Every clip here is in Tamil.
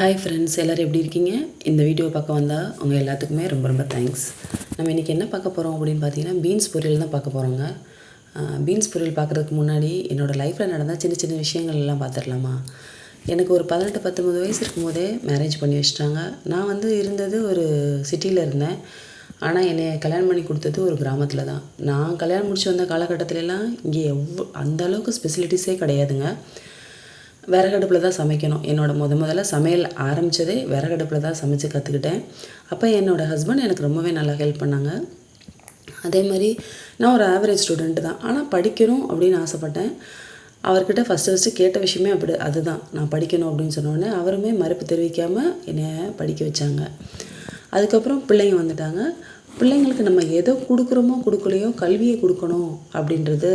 ஹாய் ஃப்ரெண்ட்ஸ் எல்லோரும் எப்படி இருக்கீங்க? இந்த வீடியோவை பார்க்க வந்தால் உங்கள் எல்லாத்துக்குமே ரொம்ப ரொம்ப தேங்க்ஸ் நம்ம இன்றைக்கி என்ன பார்க்க போகிறோம் அப்படின்னு பார்த்தீங்கன்னா பீன்ஸ் பொரியல் தான் பார்க்க போகிறோங்க பீன்ஸ் பொரியல் பார்க்குறதுக்கு முன்னாடி என்னோடய லைஃப்பில் நடந்த சின்ன சின்ன விஷயங்கள் எல்லாம் பார்த்துடலாமா? எனக்கு ஒரு பதினெட்டு பத்தொம்பது வயசு இருக்கும்போதே மேரேஜ் பண்ணி வச்சிட்டாங்க. நான் வந்து இருந்தது ஒரு சிட்டியில் இருந்தேன். ஆனால் என்னை கல்யாணம் பண்ணி கொடுத்தது ஒரு கிராமத்தில் தான். நான் கல்யாணம் முடிச்சு வந்த காலகட்டத்திலலாம் இங்கே எவ்வளோ அந்த அளவுக்கு ஸ்பெசிலிட்டிஸே கிடையாதுங்க. விறகடுப்பில் தான் சமைக்கணும். என்னோட முத முதல்ல சமையல் ஆரம்பித்ததே விறகடுப்பில் தான் சமைச்சு கற்றுக்கிட்டேன் அப்போ என்னோடய ஹஸ்பண்ட் எனக்கு ரொம்பவே நல்லா ஹெல்ப் பண்ணாங்க. அதே மாதிரி நான் ஒரு ஆவரேஜ் ஸ்டூடெண்ட்டு தான். ஆனால் படிக்கணும் அப்படின்னு ஆசைப்பட்டேன். அவர்கிட்ட ஃபஸ்ட்டு ஃபஸ்ட்டு கேட்ட விஷயமே அப்படி அதுதான். நான் படிக்கணும் அப்படின்னு சொன்னோடனே அவருமே மறுப்பு தெரிவிக்காமல் என்னை படிக்க வச்சாங்க. அதுக்கப்புறம் பிள்ளைங்க வந்துட்டாங்க. பிள்ளைங்களுக்கு நம்ம எதை கொடுக்குறோமோ கொடுக்கலையோ கல்வியை கொடுக்கணும் அப்படின்றது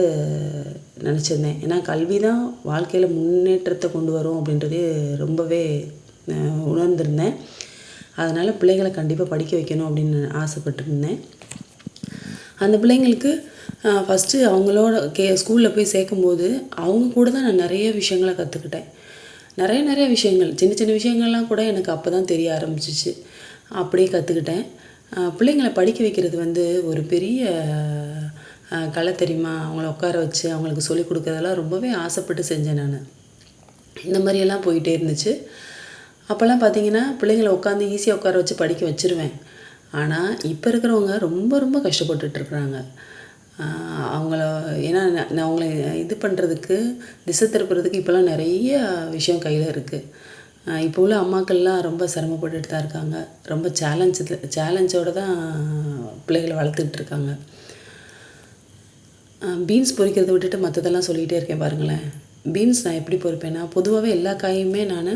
நினச்சிருந்தேன். ஏன்னா கல்வி தான் வாழ்க்கையில் முன்னேற்றத்தை கொண்டு வரும் அப்படின்றதே ரொம்பவே உணர்ந்திருந்தேன். அதனால் பிள்ளைகளை கண்டிப்பாக படிக்க வைக்கணும் அப்படின்னு ஆசைப்பட்டுருந்தேன். அந்த பிள்ளைங்களுக்கு ஃபஸ்ட்டு அவங்களோட கே ஸ்கூலில் போய் சேர்க்கும்போது அவங்க கூட தான் நான் நிறைய விஷயங்களை கற்றுக்கிட்டேன் நிறைய நிறைய விஷயங்கள் சின்ன சின்ன விஷயங்கள்லாம் கூட எனக்கு அப்போ தான் தெரிய ஆரம்பிச்சிச்சு. அப்படியே கற்றுக்கிட்டேன் பிள்ளைங்களை படிக்க வைக்கிறது வந்து ஒரு பெரிய கலை தெரியுமா அவங்கள உட்கார வச்சு அவங்களுக்கு சொல்லிக் கொடுக்குறதெல்லாம் ரொம்பவே ஆசைப்பட்டு செஞ்சேன் நான். இந்த மாதிரியெல்லாம் போயிட்டே இருந்துச்சு. அப்போல்லாம் பார்த்தீங்கன்னா பிள்ளைங்கள உட்காந்து ஈஸியாக உட்கார வச்சு படிக்க வச்சுருவேன். ஆனால் இப்போ இருக்கிறவங்க ரொம்ப ரொம்ப கஷ்டப்பட்டுட்ருக்குறாங்க அவங்கள ஏன்னா நான் அவங்கள இது பண்ணுறதுக்கு திசை திருப்புறதுக்கு இப்போல்லாம் நிறைய விஷயம் கையில் இருக்குது இப்போ உள்ள அம்மாக்கள்லாம் ரொம்ப சிரமப்பட்டுட்டு தான் இருக்காங்க. ரொம்ப சேலஞ்சு சேலஞ்சோடு தான் பிள்ளைகளை வளர்த்துக்கிட்டு இருக்காங்க. பீன்ஸ் பொரிக்கிறத விட்டுட்டு மற்றதெல்லாம் சொல்லிகிட்டே இருக்கேன் பாருங்களேன். பீன்ஸ் நான் எப்படி பொரிப்பேன்னா பொதுவாகவே எல்லா காயுமே நான்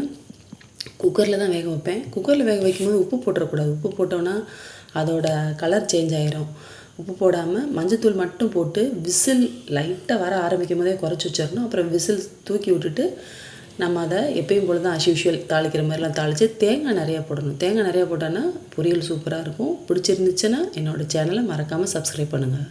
குக்கரில் தான் வேக வைப்பேன். குக்கரில் வேக வைக்கும்போது உப்பு போட்டுறக்கூடாது. உப்பு போட்டோன்னா அதோட கலர் சேஞ்ச் ஆயிரும். உப்பு போடாமல் மஞ்சத்தூள் மட்டும் போட்டு விசில் லைட்டாக வர ஆரம்பிக்கும் போதே குறைச்சி வச்சிடணும் அப்புறம் விசில் தூக்கி விட்டுட்டு நம்ம அதை எப்பயும் போல தான் அஸ்யூஷுவல் தாளிக்கிற மாதிரிலாம் தாளித்து தேங்காய் நிறையா போடணும். தேங்காய் நிறையா போட்டோன்னா பொரியல் சூப்பராக இருக்கும். பிடிச்சிருந்துச்சுன்னா என்னோடய சேனலை மறக்காமல் சப்ஸ்கிரைப் பண்ணுங்கள்